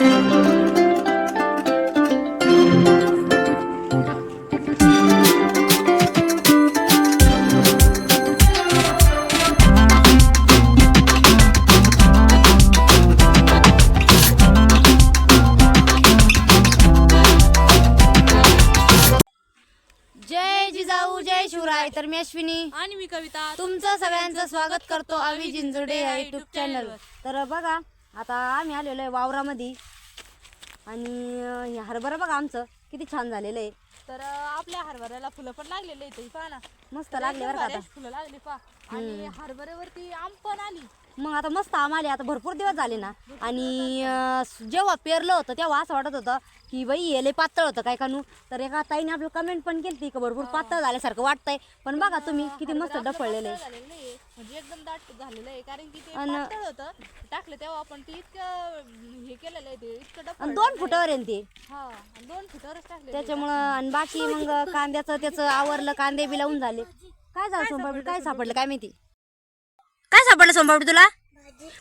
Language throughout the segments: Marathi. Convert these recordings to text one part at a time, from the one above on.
जय जिजाऊ जय शिवराय. तर मी अश्विनी. आणि मी कविता. तुमचं सगळ्यांचं स्वागत करतो आवी जिंजुडे या युट्यूब चॅनलवर तर बघा आता आम्ही आलेलो आहे वावरामध्ये. आणि हे हरभरा बघा आमचं किती छान झालेलं आहे. तर आपल्या हरभऱ्याला फुलं पण लागलेले आहेत पहा ना मस्त लागले बरं का आता. बरेच फुलं लागले पहा. आणि हरभऱ्यावरती आम पण आली. मग आता मस्त आम आले आता भरपूर दिवस झाले ना. आणि जेव्हा पेरलं होतं तेव्हा असं वाटत होतं की बाई लय पातळ होतं काय कानू? तर एका ताईने आपलं कमेंट पण केली का भरपूर पातळ झाल्यासारखं वाटतंय. पण बघा तुम्ही किती मस्त डफळलेलं आहे. म्हणजे एकदम दाट झालेलं आहे. कारण की ते पातळ होतं टाकलं तेव्हा आपण ते इतकं हे केलेलं आहे ते इतकं दोन फुटावर आहे ते. हा दोन फुटावरच टाकले त्याच्यामुळं आणि बाकी मग कांद्याचं त्याचं आवरलं कांदे बी लावून झाले. काय झालं काय सापडलं? काय माहिती? काय सापडलं सोमपापडी तुला?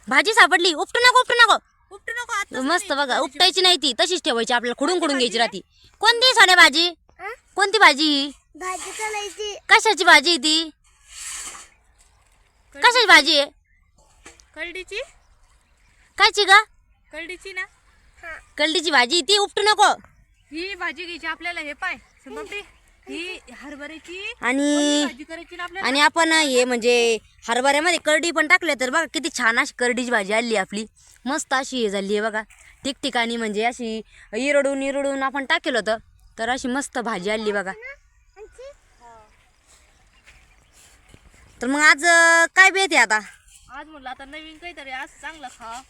भाजी. सापडली. उपटू नको उपटू नको. उपटू नको आता मस्त बघा उपटायची नाही ती. तशीच ठेवायची आपल्याला खुडून खुडून घ्यायची राहती. कोणती सोन्या भाजी? कोणती भाजी? ही कशाची भाजी आहे ती? कशाची भाजी आहे? कलडीची कायची का कलडीची ना. कलडीची भाजी ती उपटू नको. ही भाजी घ्यायची आपल्याला हे पाय. ही हरभऱ्याची आणि भाजी करायची ना आपल्याला? आणि आपण हे म्हणजे हरभऱ्यामध्ये करडी पण टाकले तर बघा किती छान अशी करडीची भाजी आली आपली. मस्त अशी हे झाली आहे बघा. ठिकठिकाणी म्हणजे अशी इरडून इरडून आपण टाकेल होतं. तर अशी मस्त भाजी आली बघा. तर मग आज काय बेत आहे आता? आज म्हटलं आता नवीन काहीतरी आज चांगलं खा.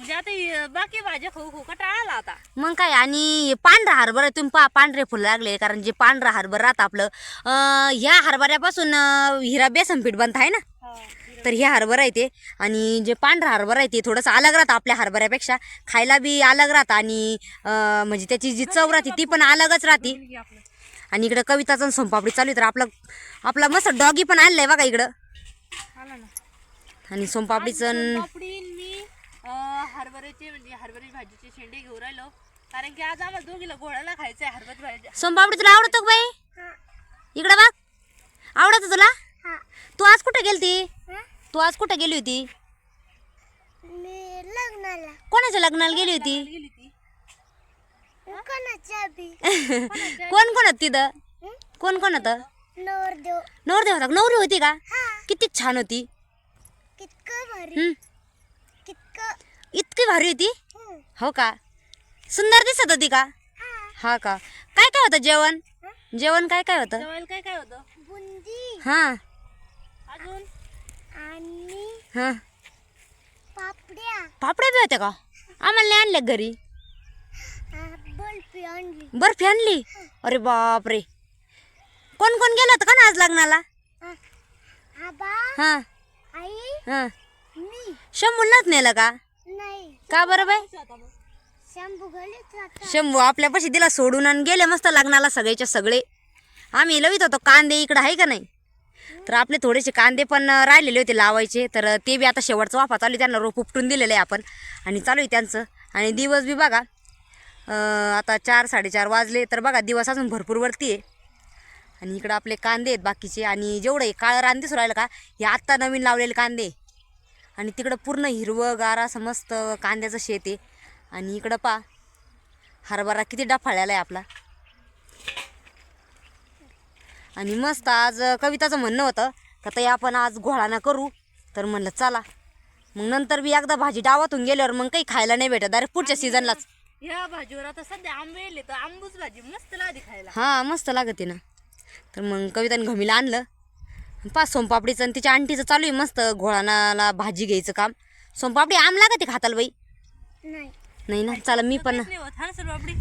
म्हणजे आता हे बाकी भाज्या खाऊ खाऊ आता. मग काय आणि हे पांढरा हरभरा तुम्ही पहा पांढरे फुलं लागले कारण जे पांढरा हरभरा राहतं आपलं अं, ह्या हरभऱ्यापासून अं, हिरा बेसन पीठ बनत आहे ना? तर हे हरभरा आहे ते आणि जे पांढरा हरभरा आहे ते थोडंसं अलग राहतं आपल्या हरभऱ्यापेक्षा. खायला बी अलग राहतं आणि अं, म्हणजे त्याची जी चव राहते ती पण अलगच राहते. आणि इकडं कविताचं आणि सोनपापडी चालू आहे तर आपलं आपला मस्त डॉगी पण आणलाय बघा इकडं. आला ना. आणि सोनपापडीचं आणि- पापडी मी अं, हरभऱ्याचे म्हणजे हरभऱ्याची भाजीचे शेंडे घेऊन राहिलो. कारण की आज आम्हाला दोघीला घोडाला खायचंय हरभऱ्याची भाजी. सोनपापडी तुला आवडतो का बाई? इकडं बघ. आवडतं तुला? तू आज कुठे गेलती? तू आज कुठे गेली होती? मी लग्नाला. कोणाच्या लग्नाला गेली होती? गेली ती कोणाच्या बी कोण कोण होत तिथं? कोण कोण होतं नवरदेव. नवरदेव होता? नवरी होती का? हा. किती छान होती. कितकं भारी. हम्म. इतकी भारी होती. हो का? सुंदर दिसत होती का? हा. का? काय काय होतं जेवण? जेवण काय काय होतं? जेवायला काय काय होतं? बुंदी. हा. अजून? आणि हा. पापड्या. पापड्या बी होत्या का? आम्हाला नाही आणल्या का घरी? बर्फी आणली. बर्फी आणली? अरे बापरे. कोण कोण गेलं होतं का ना आज लग्नाला? हा. आबा हा. आई हा. मी. शंभूलाच नेलं का? नाही. का बरं बाई? शंभू गलीच राहता शंभू आपल्यापाशी दिला सोडून आणि गेले मस्त लग्नाला सगळेच्या सगळे. आम्ही लवित होतो कांदे इकडं आहे का नाही? तर आपले थोडेसे कांदे पण राहिलेले होते लावायचे. तर ते बी आता शेवटचा वाफा चालू आहे त्यांना रोप उपटून दिलेलं आहे आपण. आणि चालू आहे त्यांचं. आणि दिवस बी बघा अं, आता चार साडेचार वाजले. तर बघा दिवस अजून भरपूर वरती आहे. आणि इकडं आपले कांदे आहेत बाकीचे. आणि जेवढं हे काळं रान दिसून राहिलं का हे आत्ता नवीन लावलेले कांदे. आणि तिकडं पूर्ण हिरवं गारा असं मस्त कांद्याचं शेत आहे. आणि इकडं पा हरभरा किती डाफाळ्याला आहे आपला. आणि मस्त आज कविताचं म्हणणं होतं का ताई आपण आज घोळाना करू. तर म्हणलं चला. मग नंतर बी एकदा भाजी डावातून गेल्यावर मग काही खायला नाही भेटत. डायरेक्ट पुढच्या सीझनलाच ह्या भाजीवर आता सध्या आंबे येले तर आंबूच भाजी मस्त लागते खायला. हां मस्त लागते ना. तर मग कविताने घमीला आणलं. पाच सोमपापडीचं आणि तिच्या आंटीचं चालू आहे मस्त घोळानाला भाजी घ्यायचं काम. सोमपापडी आम लागते खाताल बाई? नाही. नाही ना? चला मी पण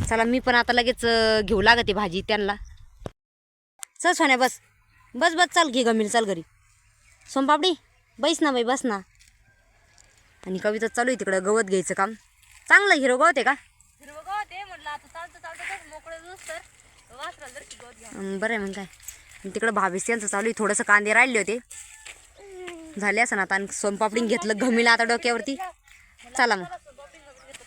चला मी पण आता लगेच घेऊ लागते भाजी त्यांना. चल सोन्या बस. बस बस चाल घे गमील चाल घरी. सोमपापडी बैस ना बाई बस ना. आणि कविता चालू आहे तिकडं गवत घ्यायचं काम. चांगलं हिरो गवत आहे का? हिरवं गवत आहे म्हटलं आता चालतं चालतं मोकळं बरं आहे मग काय. तिकडं भावीस त्यांचं चालू आहे. थोडंसं कांदे राहिले होते. झाले असं ना आता आणि सोनपापडी घेतलं घमीला आता डोक्यावरती. चला मग.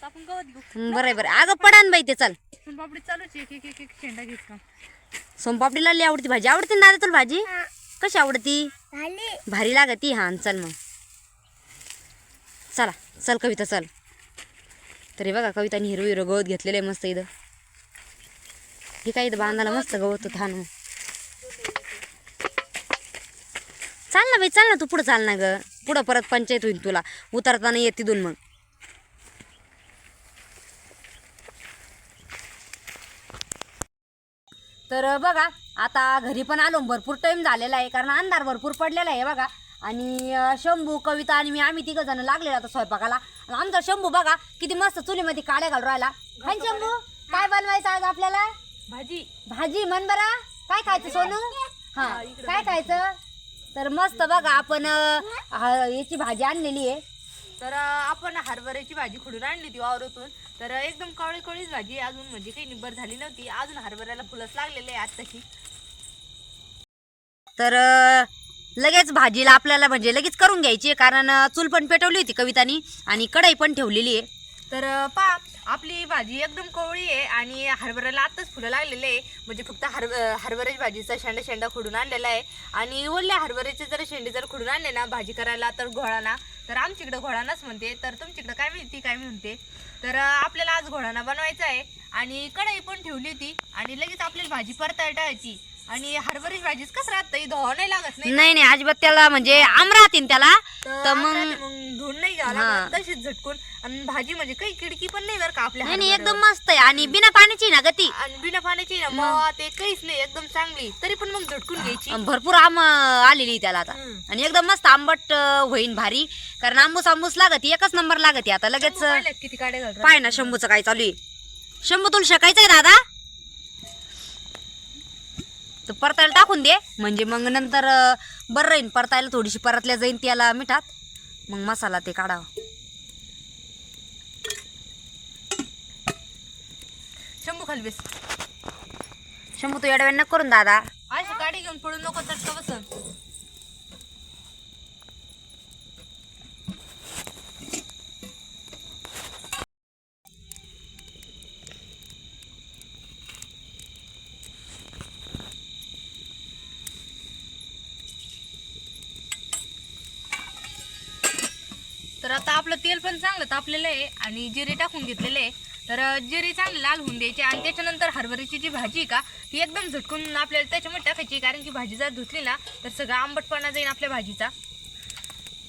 आपण गवत घेऊ बरं आहे बरं. अगं पडान बाई ते चल. सोनपापडी चालूच आहे. एक एक एक एक शेंडा घेत का सोमपापडीला लई आवडती भाजी. आवडते ना तुला भाजी? कशी आवडती? भारी. लागती? हा चल मग. चला चल कविता चल. तरी बघा कवितानी हिरो हिरो गवत घेतलेलं आहे मस्त इथं. हे काय इथं बांधायला मस्त गवत होतं हा मग. चाल ना बाई चाल ना तू पुढं चाल ना ग. पुढं परत पंचायत होईल तुला. उतरताना येत तिथून मग. तर बघा आता घरी पण आलो. भरपूर टाइम झालेला आहे कारण अंधार भरपूर पडलेला आहे बघा. आणि शंभू कविता आणि मी आम्ही तिघ जण लागलेलो आता स्वयंपाकाला. आणि आमचा शंभू बघा किती मस्त चुलीमध्ये काड्या घालून राहिला. हाय शंभू काय बनवायचं आज आपल्याला? भाजी. भाजी म्हण बरा. काय खायचं सोनू? हा काय खायचं? तर मस्त बघा आपण अं, याची भाजी आणलेली आहे. तर अं, आपण हरभऱ्याची भाजी खुडून आणली ती वावरातून. तर अं, एकदम कवळी कवळीच भाजी आहे. अजून म्हणजे काही निब्बर झाली नव्हती. अजून हरभऱ्याला फुलंच लागलेले आहे आत्ताशी तर अं, लगेच भाजीला आपल्याला म्हणजे लगेच करून घ्यायची आहे, कारण अं, चूल पण पेटवली होती कवितानी आणि कढई पण ठेवलेली आहे. तर अं, पहा आपली भाजी एकदम कवळी आहे आणि हरभऱ्याला आत्ताच फुलं लागलेले आहे. म्हणजे फक्त हर हरभऱ्याची भाजीचा शेंडा शेंडा खुडून आणलेला आहे. आणि ओल्या हरभऱ्याचे जर शेंडे जर खुडून आणले ना भाजी करायला तर घोळाना तर आमच्याकडं घोळानाच म्हणते. तर तुमच्याकडं काय मिळते काय म्हणते? तर आपल्याला आज घोळाना बनवायचा आहे. आणि कढई पण ठेवली होती. आणि लगेच आपल्याला भाजी परता टाळायची. आणि हरभऱ्याची भाजीच कसं राहतं? धुवा नाही लागत नाही नाही नाही अजिबात त्याला म्हणजे आम राहतील त्याला. तर मग धुवून नाही घ्यावं. लागत. तशीच झटकून. आणि भाजी म्हणजे काही किडकी पण नाही बरं का आपल्या नाही नाही हरभऱ्यावर. एकदम मस्त आहे. आणि बिना पाण्याची ना गती. आणि बिना पाण्याची ना मग ते काहीच नाही एकदम चांगली. तरी पण मग झटकून घ्यायची. भरपूर आम अं, आलेली त्याला आता. हम्म. आणि एकदम मस्त आंबट अं, होईन भारी. कारण आंबूस आंबूस लागत एकच नंबर लागत आता. लगेच पाहिल्यात किती काड्या घालून पाय ना शंभूचं काय चालू आहे. शंभू तुला शेकायचंय दादा. तर परतायला टाकून दे. म्हणजे मग नंतर बरं राहीन परतायला थोडीशी परतल्या जाईन त्याला मिठात. मग मसाला ते काढावा. शंभू खाली बेस. शंभू तू एडव्यान नको करून दादा. अशी काडी घेऊन पडून नको चटका बसन तर आता आपलं तेल पण चांगलं तापलेलं आहे आणि जिरे टाकून घेतलेले आहे. तर जिरे चांगले लाल होऊन द्यायचे आणि त्याच्यानंतर हरभऱ्याची जी भाजी का ती एकदम झटकून आपल्याला त्याच्यामध्ये टाकायची कारण की भाजी जर धुतली ना तर सगळा आंबटपणा जाईल आपल्या भाजीचा.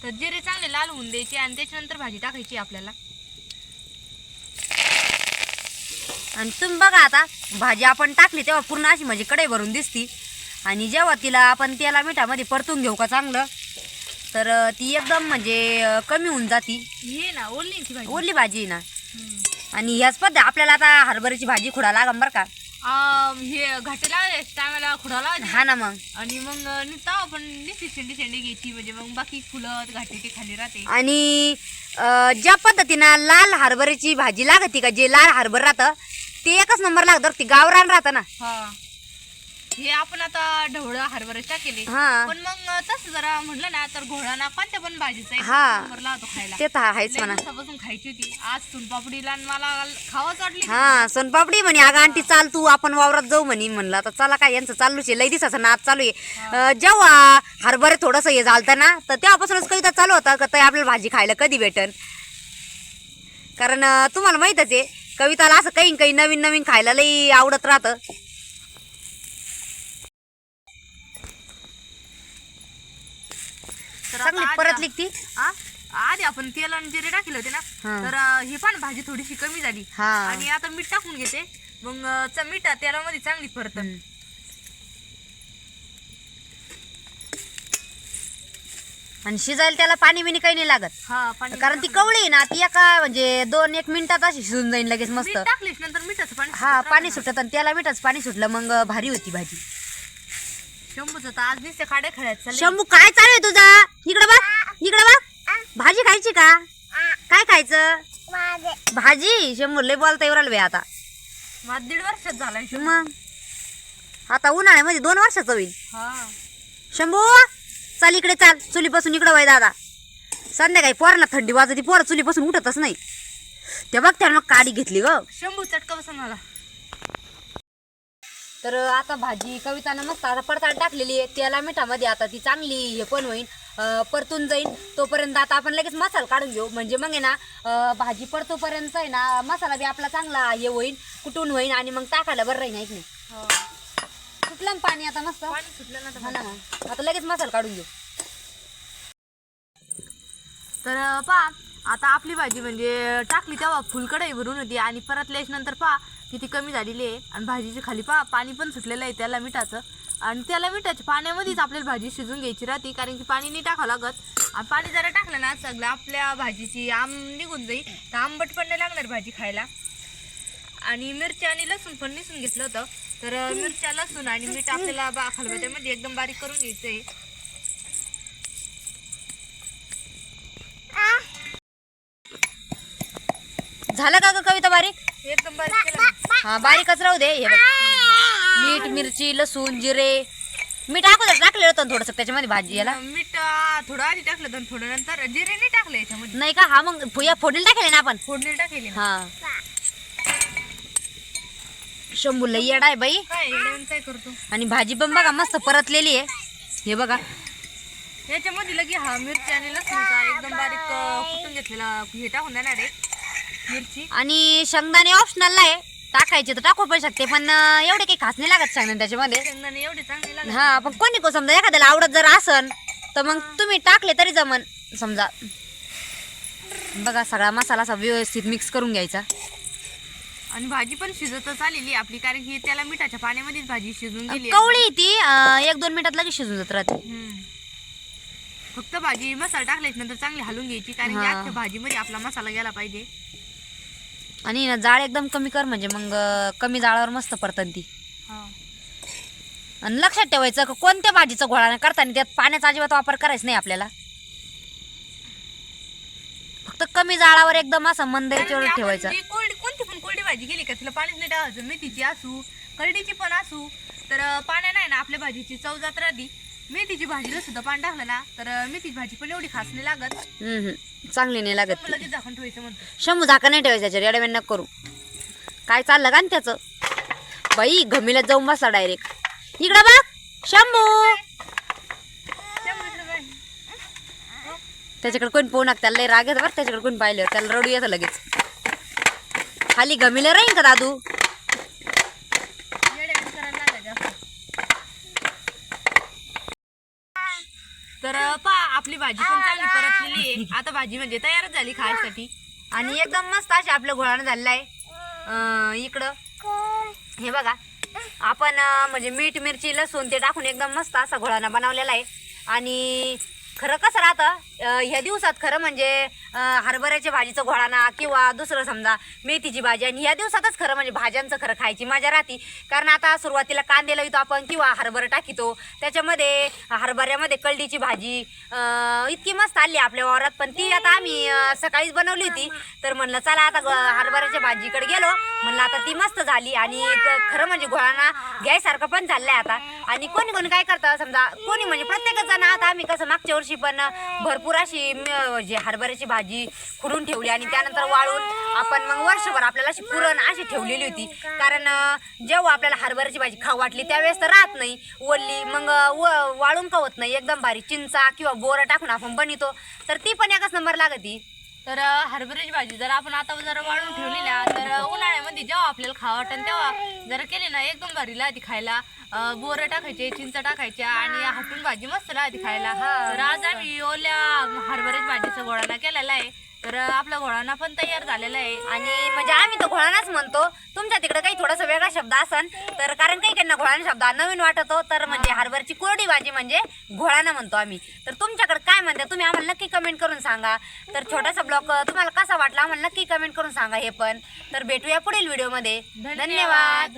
तर जिरे चांगले लाल होऊन द्यायचे आणि त्याच्यानंतर भाजी टाकायची आपल्याला. आणि तुम्ही बघा आता भाजी आपण टाकली तेव्हा पूर्ण अशी म्हणजे कढई भरून दिसती. आणि जेव्हा तिला आपण त्याला मिठामध्ये परतून घेऊ का चांगलं तर ती एकदम म्हणजे कमी होऊन जाती. हे ना ती भाजी. ओरली भाजी ना. आणि ह्याच पद्धत आपल्याला आता हरभऱ्याची भाजी खुडा लागम बरं का. आ, हे घाटे लावायचे टायमाला खुडा लावायचे. हा ना मग. आणि मग निघता आपण शेंडी शेंडी घ्यायची म्हणजे मग बाकी फुलं घाटे ते खाली राहते. आणि अं, ज्या पद्धतीनं लाल हरभऱ्याची भाजी लागते का जे लाल हरभर राहतं ते एकच नंबर लागतं ते गावरान राहतं ना. हा. हे आपण आता ढवळं हरभरे टाकेले हा. पण मग तसं जरा म्हटलं ना तर घोडा ना कोणत्या पण भाजीचा एक हा. नंबर लावतो खायला. ते तर आहेच लय म्हणा. दिवसापासून खायची होती. आज सोनपापडीला आणि मला खावाच वाटली हा सोनपापडी म्हणे अगं आंटी चाल तू आपण वावरात जाऊ म्हणे म्हणलं. आता चला काय यांचं चालूच आहे. लई दिवसाचं नाच चालू आहे. अं, जेव्हा हरभरे थोडंसं हे झालतं ना तर तेव्हापासूनच कविता चालू होता का ताई आपल्याला भाजी खायला कधी भेटन? कारण अं, तुम्हाला माहीतच आहे कविताला असं काही काही नवीन नवीन खायला लई आवडत राहतं. तर आता चांगली आधी- परतली का ती आ? आधी आपण तेल आणि जिरे टाकले होते ना हा. तर अं, ही पण भाजी थोडीशी कमी झाली हा. आणि आता मीठ टाकून घेते मग अं, च- मीठ तेलामध्ये चांगली परत हम्म. आणि शिजायला त्याला पाणी बिणी काही नाही लागत हा पाणी कारण ती कवळी आहे ना ती एका म्हणजे दोन एक मिनिटात अशी शिजून जाईल लगेच मस्त मीठ टाकलीस नंतर मिठाचं पाणी हा सुटत पाणी सुटत आणि त्याला मिठाच पाणी सुटलं मग भारी होती भाजी. शंभूचं तर आज नुसते काड्या खेळायचं चाललंय. शंभू काय चालू आहे तुझा? इकडं बघ इकडं बघ. भाजी खायची का? काय खायचं? भाजी? शंभू लय बोलता येऊ राहिलं बाई आता. दीड वर्षात झालाय शंभू. मग? आता उन्हाळ्यामध्ये दोन वर्षाचं होईल. हा. शंभू चाल इकडे चाल. चुलीपासून इकडं वय दादा. संध्याकाळी पोरांना थंडी वाजती पोरं चुलीपासून उठतच नाही. ते बघ त्यानं मग काडी घेतली ग. शंभू चटका बसा मला. तर आता भाजी कवितानं मस्त आता पडताळ टाकलेली आहे. त्याला मिठामध्ये आता ती चांगली हे पण होईल परतून जाईल तोपर्यंत आता आपण लगेच मसाला काढून घेऊ. म्हणजे मग आहे ना भाजी परतोपर्यंत आहे ना मसाला बी आपला चांगला हे होईल कुटून होईल आणि मग टाकायला बरं राहील नाही? सुटलं ना पाणी आता मस्त? पाणी सुटलं ना हा ना. आता लगेच मसाला काढून घेऊ. तर पहा आता आपली भाजी म्हणजे टाकली तेव्हा फुल कढई भरून होती आणि परत नंतर पहा किती कमी झालेली आहे. आणि भाजीची खाली पहा पाणी पण सुटलेलं आहे त्याला मिठाचं. आणि त्याला मिठाच्या पाण्यामध्येच आपल्याला भाजी शिजून घ्यायची राहते कारण की पाणी नाही टाकावं लागत. आणि पाणी जरा टाकलं ना सगळं आपल्या भाजीची आम निघून जाईल. तर आंबट पण नाही लागणार भाजी खायला. आणि मिरची आणि लसूण पण निसून घेतलं होतं. तर मिरच्या लसूण आणि मीठ आपल्याला बा खलबत्यामध्ये एकदम बारीक करून घ्यायचं आहे झालं का ग कविता बारीक? एकदम बारीक केलं. हा बारीकच राहू दे. हे बघ. मीठ मिरची लसूण जिरे. मीठ अगोदर टाकलेलं होतं थोडस त्याच्यामध्ये भाजी याला? मीठ अं, थोडं आधी टाकलं तर थोडं नंतर. जिरे नाही टाकलं याच्यामध्ये. नाही का? हा मग फुया फोडणी टाकेल ना आपण? फोडणी टाकेली ना हा. शंभू लई येडा आहे बाई. काय करतो? आणि भाजी पण बघा मस्त परतलेली आहे. हे बघा. याच्यामध्ये लगे हा मिरची आणि लसूणचा एकदम बारीक अं, कुटून घेतलेला हे टाकून देणार आहे. मिरची? आणि शेंगदाणे ऑप्शनल आहे. टाकायचे तर टाकू पण शकते पण एवढे काही खास नाही लागत शेंगदाणे त्याच्यामध्ये. शेंगदाणे एवढी चांगली लागत हा पण कोणी को समजा एखाद्याला आवडत जर असन तर मग तुम्ही टाकले तरी जमन. समजा बघा सगळा मसाला असा व्यवस्थित मिक्स करून घ्यायचा. आणि भाजी पण शिजतच आलेली आपली कारण की त्याला मिठाच्या पाण्यामध्येच भाजी शिजून गेली आहे. कवळी ती अं, एक दोन मिनिटात लगेच शिजून जात राहते. हम्म. फक्त भाजी मसाला टाकल्याच्या नंतर चांगली हलवून घ्यायची कारण की हा. अख्ख्या भाजीमध्ये आपला मसाला गेला पाहिजे. आणि ना जाळ एकदम कमी कर म्हणजे मग कमी जाळावर मस्त परतन ती. आणि लक्षात ठेवायचं का कोणत्या भाजीचं घोळा करताना त्यात पाण्याचा अजिबात वापर करायचा नाही आपल्याला. फक्त कमी जाळावर एकदम असं मंद कारण की याच्यावर आपण ठेवायचं. जी कोरडी कोणती पण कोरडी भाजी गेली का तिला पाणीच नाही टाकायचं मेथीची असू करडीची पण असू तर पाण्या नाही ना आपल्या भाजीची चव जात राहती. मेथीची भाजीला सुद्धा पाणी टाकलं ना तर मेथीची भाजी पण एवढी खास नाही लागत. हम्म, हम्म. चांगली नाही लागत. ती लगेच झाकण ठेवायचं म्हणतो. शंभू झाका नाही ठेवायचं त्याच्यावर एवढ्या वेळ करू. काय चाललं का न त्याचं? बाई घमीला जाऊन बसला डायरेक्ट इकडं बघ शंभू. त्यामुळे? त्याच्याकडे कोण पोहू नका त्याला लय राग येतं बरं त्याच्याकडे कोण पाहिलं त्याला रडू येतं लगेच. खाली घमीला राहीन का दादू येड्यावानी करायला लागला जास्त. तर पहा आपली भाजी पण चांगली परतलेली आहे. आता भाजी म्हणजे तयारच झाली खायसाठी. आणि एकदम मस्त असे आपलं घोळानं झालेलं आहे. इकडं. हे बघा. आपण म्हणजे मीठ मिरची लसूण ते टाकून एकदम मस्त असा घोळाना बनवलेला आहे. आणि खरं कसं राहतं ह्या दिवसात खरं म्हणजे हरभऱ्याच्या भाजीचं घोळाना किंवा दुसरं समजा मेथीची भाजी आणि ह्या दिवसातच खरं म्हणजे भाज्यांचं खरं खायची मजा राहते. कारण आता सुरुवातीला कांदे लावतो आपण किंवा हरभरा टाकितो. त्याच्यामध्ये हरभऱ्यामध्ये कलडीची भाजी इतकी मस्त आली आपल्या वावरात. पण ती आता आम्ही सकाळीच बनवली होती. तर म्हणलं चला आता हरभऱ्याच्या भाजीकडे गेलो. म्हणलं आता ती मस्त झाली आणि खरं म्हणजे घोळाना घ्यायसारखं पण चाललंय आता. आणि कोणी कोणी काय करतं समजा कोणी म्हणजे प्रत्येकच जण आता आम्ही कसं मागच्या वर्षी पण भरपूर अशी हरभऱ्याची भाजी खुडून ठेवली आणि त्यानंतर वाळून आपण मग वर्षभर आपल्याला अशी पुरण अशी ठेवलेली होती. कारण जेव्हा आपल्याला हरभऱ्याची भाजी खाऊ वाटली त्यावेळेस तर राहत नाही. ओलली मग व- वाळून खावत नाही. एकदम भारी चिंचा किंवा बोरं टाकून आपण बनितो तर ती पण एकच नंबर लागती. तर हरभऱ्याची भाजी जर आपण आता जर वाळून ठेवली ना तर उन्हाळ्यामध्ये जेव्हा आपल्याला खावं वाटेल तेव्हा जर केली ना एकदम भारी लादी खायला. बोरं टाकायचे चिंच टाकायच्या आणि हाटून भाजी मस्त लादी खायला. तर आज आम्ही ओल्या हरभऱ्याची भाजीचा घोळाना केलेला आहे. तर आपला घोळाना पण तयार झालेला आहे. आणि म्हणजे आम्ही तो घोळानाच म्हणतो. तुमच्या तिकडे काही थोडासा वेगळा शब्द असन. तर कारण काही त्यांना घोळाना शब्द नवीन वाटतो. तर म्हणजे हरभरची कोरडी भाजी म्हणजे घोळाना म्हणतो आम्ही. तर तुमच्याकडे काय म्हणते? तुम्ही आम्हाला नक्की कमेंट करून सांगा. तर छोटासा ब्लॉग तुम्हाला कसा वाटला? आम्हाला नक्की कमेंट करून सांगा हे पण. तर भेटूया पुढील व्हिडिओमध्ये धन्यवाद.